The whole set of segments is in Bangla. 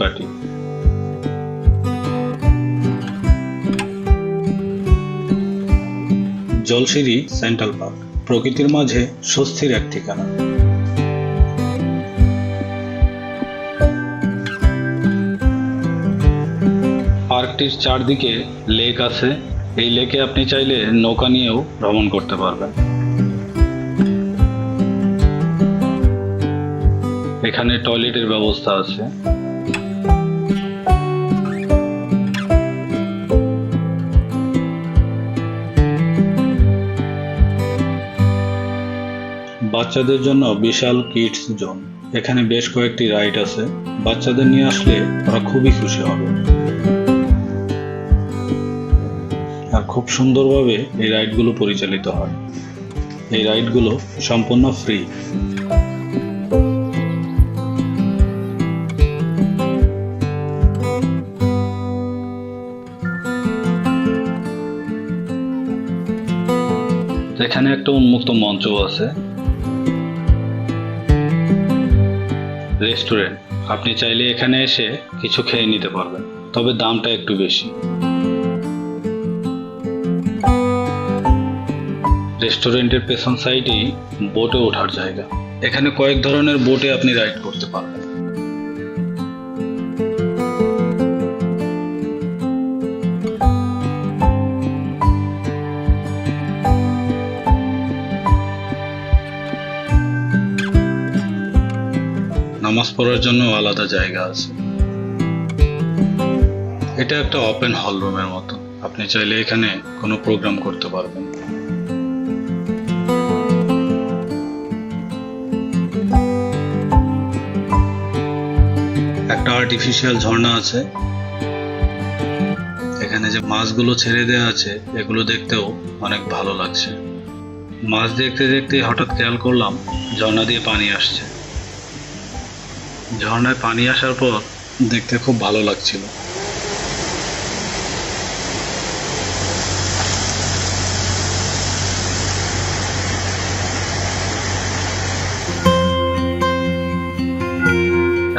Party Jolshiri central park. প্রকৃতির মাঝে স্বস্তির এক ঠিকানা। পার্কটির চারদিকে লেক আছে। এই লেকে আপনি চাইলে নৌকা নিয়েও ভ্রমণ করতে পারবেন। এখানে টয়লেটের ব্যবস্থা আছে। বাচ্চাদের জন্য বিশাল কিডস জোন। এখানে বেশ কয়েকটি রাইড আছে। বাচ্চাদের নিয়ে আসলে ওরা খুবই খুশি হবে। আর খুব সুন্দরভাবে এই রাইডগুলো পরিচালিত হয়। এই রাইডগুলো সম্পূর্ণ ফ্রি। এখানে একটা উন্মুক্ত মঞ্চও আছে। রেস্টুরেন্ট। আপনি চাইলে এখানে এসে কিছু খেয়ে নিতে পারবেন, তবে দামটা একটু বেশি। রেস্টুরেন্টের পেছন সাইডেই বোটে ওঠার জায়গা। এখানে কয়েক ধরনের বোটে আপনি রাইড করতে পারবেন। নামাজ পড়ার জন্য আলাদা জায়গা আছে। এটা একটা ওপেন হল রুমের মতো। আপনি চাইলে এখানে কোনো প্রোগ্রাম করতে পারবেন। একটা আর্টিফিশিয়াল ঝর্ণা আছে। এখানে যে মাছগুলো ছেড়ে দেওয়া আছে, এগুলো দেখতেও অনেক ভালো লাগছে। মাছ দেখতে দেখতে হঠাৎ খেয়াল করলাম, ঝর্ণা দিয়ে পানি আসছে। ঝর্ণায় পানি আসার পর দেখতে খুব ভালো লাগছিল।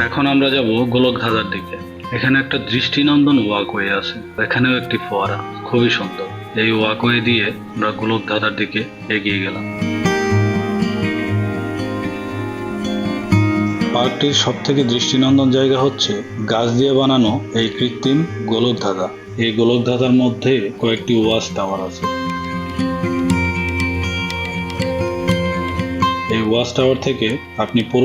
এখন আমরা যাব গোলকধাঁধার দিকে। এখানে একটা দৃষ্টিনন্দন ওয়াকওয়ে আছে। এখানেও একটি ফোয়ারা। খুবই সুন্দর। এই ওয়াকওয়ে দিয়ে আমরা গোলকধাঁধার দিকে এগিয়ে গেলাম। পার্কটির সব থেকে দৃষ্টিনন্দন জায়গা হচ্ছে গাছ দিয়ে বানানো এই কৃত্রিম গোলকধাঁধা। এই গোলকধাঁধার মধ্যে কয়েকটি ওয়াচ টাওয়ার আছে। এই ওয়াচ টাওয়ার থেকে আপনি পুরো